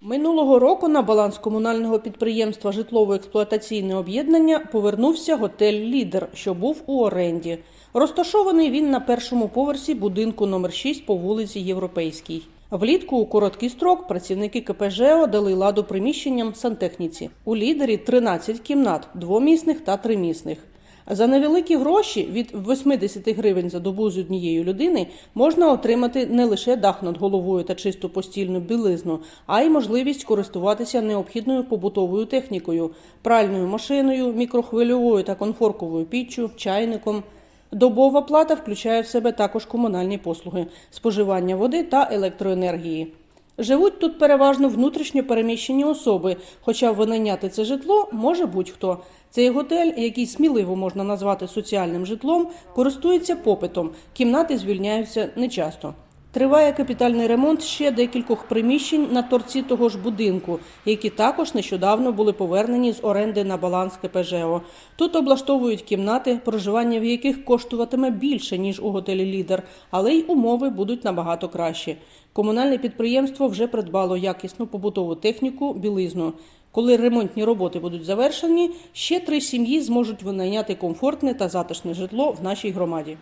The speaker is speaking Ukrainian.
Минулого року на баланс комунального підприємства Житлово-експлуатаційне об'єднання повернувся готель Лідер, що був у оренді. Розташований він на першому поверсі будинку номер 6 по вулиці Європейській. Влітку у короткий строк працівники КПЖО дали ладу приміщенням сантехніці. У лідері 13 кімнат, двомісних та тримісних. За невеликі гроші від 80 гривень за добу з однієї людини можна отримати не лише дах над головою та чисту постільну білизну, а й можливість користуватися необхідною побутовою технікою, пральною машиною, мікрохвильовою та конфорковою піччю, чайником. Добова плата включає в себе також комунальні послуги, споживання води та електроенергії. Живуть тут переважно внутрішньо переміщені особи, хоча винайняти це житло може будь-хто. Цей готель, який сміливо можна назвати соціальним житлом, користується попитом. Кімнати звільняються нечасто. Триває капітальний ремонт ще декількох приміщень на торці того ж будинку, які також нещодавно були повернені з оренди на баланс КПЖО. Тут облаштовують кімнати, проживання в яких коштуватиме більше ніж у готелі Лідер, але й умови будуть набагато кращі. Комунальне підприємство вже придбало якісну побутову техніку, білизну. Коли ремонтні роботи будуть завершені, ще три сім'ї зможуть винайняти комфортне та затишне житло в нашій громаді.